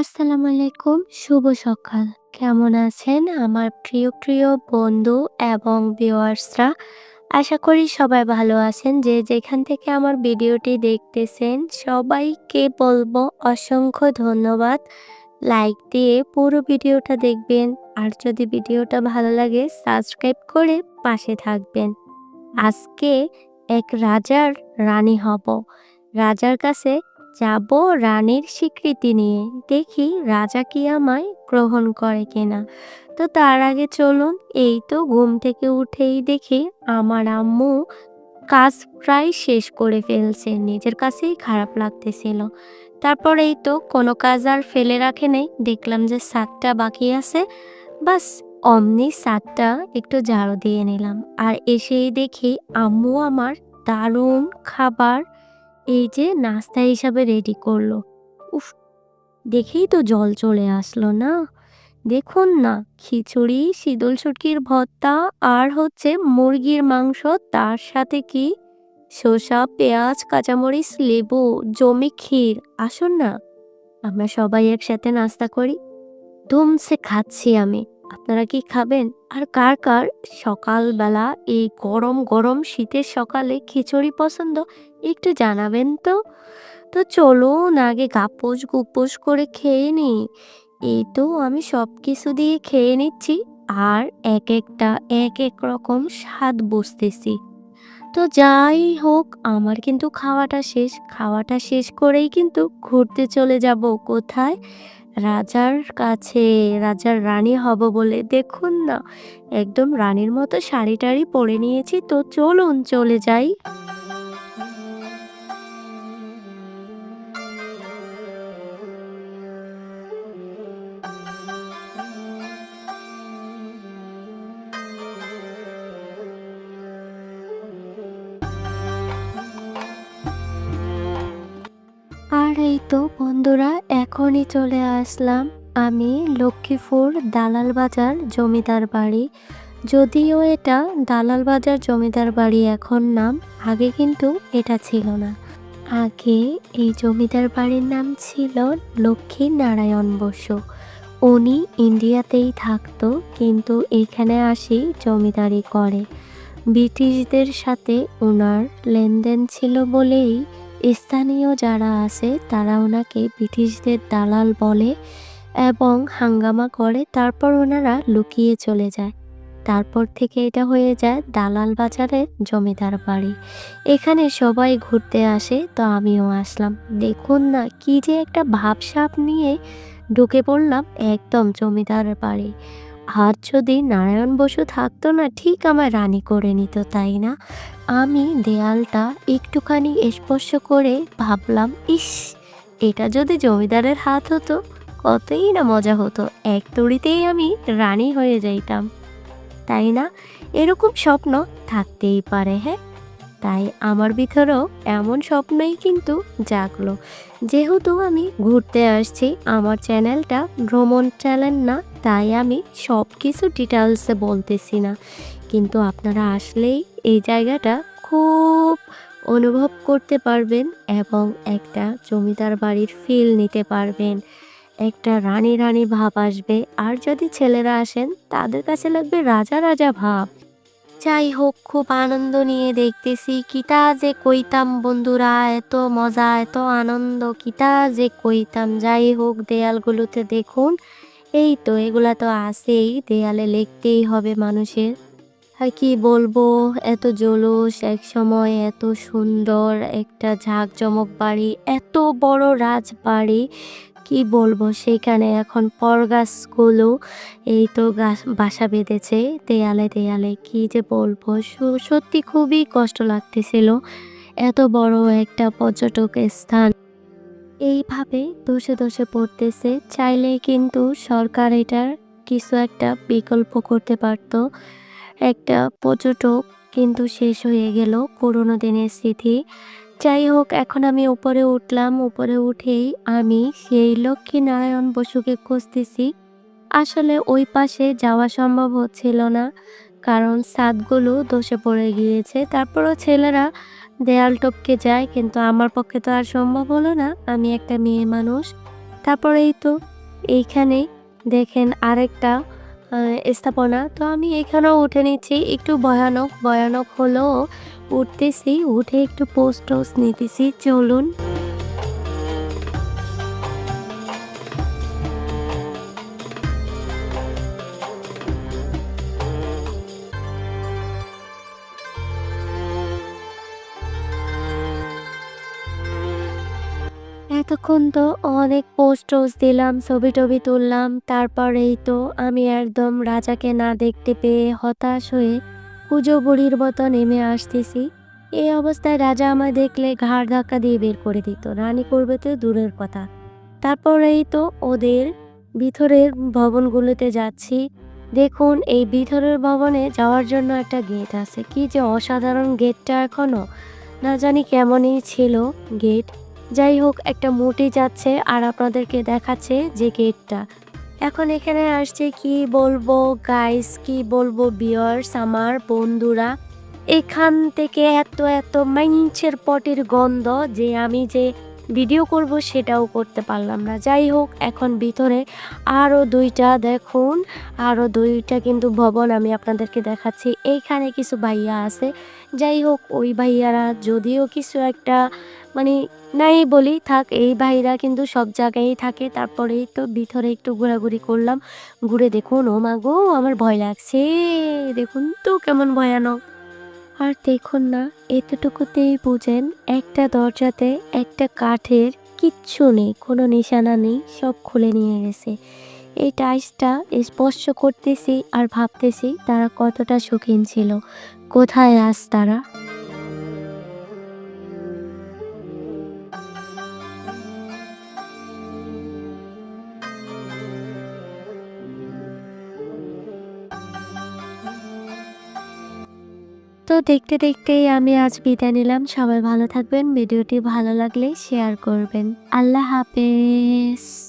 আসসালামু আলাইকুম শুভ সকাল। কেমন আছেন আমার প্রিয় প্রিয় বন্ধু এবং ভিউয়ার্সরা? আশা করি সবাই ভালো আছেন। যে যেখান থেকে আমার ভিডিওটি দেখতেছেন, সবাইকে বলব অসংখ্য ধন্যবাদ। লাইক দিয়ে পুরো ভিডিওটা দেখবেন। আর যদি ভিডিওটা ভালো লাগে, সাবস্ক্রাইব করে পাশে থাকবেন। আজকে এক রাজার রানী হব। রাজার কাছে যাব রানীর স্বীকৃতি নিয়ে। দেখি রাজা কি আমায় গ্রহণ করে কিনা। তো তার আগে চলুন, এই তো ঘুম থেকে উঠেই দেখি আমার আম্মু কাজ প্রায় শেষ করে ফেলছে, নিজের কাছেই খারাপ লাগতেছিল। তারপর এই তো কোনো কাজ আর ফেলে রাখে নেই। দেখলাম যে সাতটা বাকি আছে। বাস, অমনি সাতটা একটু ঝাড়ু দিয়ে নিলাম। আর এসেই দেখি আম্মু আমার দারুণ খাবার এই যে নাস্তা হিসাবে রেডি করল। উফ, দেখেই তো জল চলে আসলো না। দেখুন না, খিচুড়ি, শীতল শুটকির ভর্তা আর হচ্ছে মুরগির মাংস, তার সাথে কি শসা, পেঁয়াজ, কাঁচামরিচ, লেবু, জমি ক্ষীর, আসুন না, আমরা সবাই একসাথে নাস্তা করি। ধুমসে খাচ্ছি আমি। আপনারা কি খাবেন? আর কার কার? সকালবেলা এই গরম গরম শীতের সকালে খিচুড়ি পছন্দ? একটু জানাবেন তো? তো চলুন আগে গাপোস গুপোস করে খেয়ে নি এই তো আমি সব কিছু দিয়ে খেয়ে নিচ্ছি। আর এক একটা এক এক রকম স্বাদ বুঝতেছি। তো যাই হোক, আমার কিন্তু খাওয়াটা শেষ। খাওয়াটা শেষ করেই কিন্তু ঘুরতে চলে যাব। কোথায়? রাজার কাছে, রাজার রানী হব বলে। দেখুন না, একদম রানীর মতো শাড়ি টাড়ি পরে নিয়েছি। তো চলুন, চলে যাই। আর এই তো বন্ধুরা, এখনই চলে আসলাম আমি লক্ষ্মীপুর দালাল বাজার জমিদার বাড়ি। যদিও এটা দালাল বাজার জমিদার বাড়ি এখন নাম, আগে কিন্তু এটা ছিল না। আগে এই জমিদার বাড়ির নাম ছিল লক্ষ্মী নারায়ণ বসু। উনি ইন্ডিয়াতেই থাকতো, কিন্তু এখানে আসি জমিদারি করে। ব্রিটিশদের সাথে ওনার লেনদেন ছিল বলেই স্থানীয় যারা আছে, তারা ওনাকে ব্রিটিশদের দালাল বলে এবং হাঙ্গামা করে, তারপর ওনারা লুকিয়ে চলে যায়। তারপর থেকে এটা হয়ে যায় দালাল বাজারের জমিদার বাড়ি। এখানে সবাই ঘুরতে আসে, তো আমিও আসলাম। দেখুন না, কি যে একটা ভাবসাপ নিয়ে ঢুকে পড়লাম একদম জমিদারের বাড়ি। আর যদি নারায়ণ বসু থাকতো না, ঠিক আমার রানী করে নিত, তাই না? আমি দেয়ালটা একটুখানি স্পর্শ করে ভাবলাম, ইস, এটা যদি জমিদারের হাত হতো, কতই না মজা হতো, এক তড়িতেই আমি রানী হয়ে যাইতাম। তাই না? এরকম স্বপ্ন থাকতেই পারে হ্যাঁ? তাই আমার ভিতরেও এমন স্বপ্নই কিন্তু জাগলো। যেহেতু আমি ঘুরতে আসছি, আমার চ্যানেলটা ভ্রমণ চ্যানেল না, তাই আমি সব কিছু ডিটেলসে বলতেছি না। কিন্তু আপনারা আসলেই এই জায়গাটা খুব অনুভব করতে পারবেন এবং একটা জমিদার বাড়ির ফিল নিতে পারবেন। একটা রানী রানী ভাব আসবে। আর যদি ছেলেরা আসেন, তাদের কাছে লাগবে রাজা রাজা ভাব। যাই হোক খুব আনন্দ নিয়ে দেখতেছি। কিতা যে কইতাম বন্ধুরা, এত মজা, এত আনন্দ কিতা যে কইতাম। যাই হোক দেয়ালগুলোতে দেখুন। এই তো, এগুলা তো আছেই, দেয়ালে লিখতেই হবে মানুষের। আর কি বলব, এত জলুস, এক সময় এত সুন্দর একটা ঝাঁকজমক বাড়ি, এত বড় রাজবাড়ি। কি বলব? সেখানে এখন পরগাছগুলো এই তো গাছ, বাসা বেঁধেছে দেয়ালে দেয়ালে। কি যে বলব? সত্যি খুবই কষ্ট লাগতেছিল। এত বড় একটা পর্যটক স্থান। এইভাবে দোষে দোষে পড়তেছে। চাইলে কিন্তু সরকার এটার কিছু একটা বিকল্প করতে পারতো। একটা পর্যটক কিন্তু শেষ হয়ে গেল। পুরোনো দিনের স্মৃতি যাই হোক, এখন আমি উপরে উঠলাম। উপরে উঠেই আমি সেই লক্ষ্মী নারায়ণ বসুকে খুঁজতেছি। আসলে ওই পাশে যাওয়া সম্ভব হচ্ছিল না, কারণ ছাদগুলো ধসে পড়ে গিয়েছে। তারপরও ছেলেরা দেয়াল টপকে যায়, কিন্তু আমার পক্ষে তো আর সম্ভব হলো না। আমি একটা মেয়ে মানুষ। তারপরে এই তো এইখানেই দেখেন আরেকটা স্থাপনা। তো আমি এখানেও উঠে নিচ্ছি। একটু ভয়ানক ভয়ানক হলেও উঠতেছি উঠে একটু পোস্ট টোস্ট নিতেছি, চলুন। এতক্ষণ তো অনেক পোস্ট দিলাম, ছবি টবি তুললাম, তারপরেই তো আমি একদম রাজাকে না দেখতে পেয়ে হতাশ হয়ে পুজো বুড়ির মতো নেমে আসতেছি। এই অবস্থায় রাজা আমায় দেখলে ঘাড় ধাক্কা দিয়ে বের করে দিত। রানী করবে তো দূরের কথা। তারপরেই তো ওদের ভিতরের ভবনগুলোতে যাচ্ছি। দেখুন, এই ভিতরের ভবনে যাওয়ার জন্য একটা গেট আছে। কি যে অসাধারণ গেটটা এখনও না জানি কেমনই ছিল গেট যাই হোক, একটা মুটি যাচ্ছে আর আপনাদেরকে দেখাচ্ছে যে গেটটা এখন এখানে আসছে কি বলব গাইস কি বলব বিয়ার্স আমার বন্ধুরা? এখান থেকে এত এত মাইঞ্চের পটির গন্ধ যে আমি যে ভিডিও করব, সেটাও করতে পারলাম না। যাই হোক, এখন ভিতরে আরও দুইটা, দেখুন আরও দুইটা কিন্তু ভবন আমি আপনাদেরকে দেখাচ্ছি। এইখানে কিছু ভাইয়া আছে। যাই হোক, ওই ভাইয়ারা যদিও কিছু একটা মানে নাই বলি, থাক, এই ভাইরা কিন্তু সব জায়গায় থাকে। তারপরেই তো ভিতরে একটু ঘোরাঘুরি করলাম। ঘুরে দেখুন, ও মা গো, আমার ভয় লাগছে। দেখুন তো, কেমন ভয়ানক। আর দেখুন না, এতটুকুতেই বুঝেন একটা দরজাতে একটা কাঠের কিচ্ছু নেই, কোনো নিশানা নেই, সব খুলে নিয়ে গেছে। এই টাইসটা স্পর্শ করতেছি আর ভাবতেছি তারা কতটা শৌখিন ছিল। কোথায় আজ তারা? তো দেখতে দেখতেই আমি আজ বিদায় নিলাম। সবাই ভালো থাকবেন। ভিডিওটি ভালো লাগলে শেয়ার করবেন। আল্লাহ হাফেজ।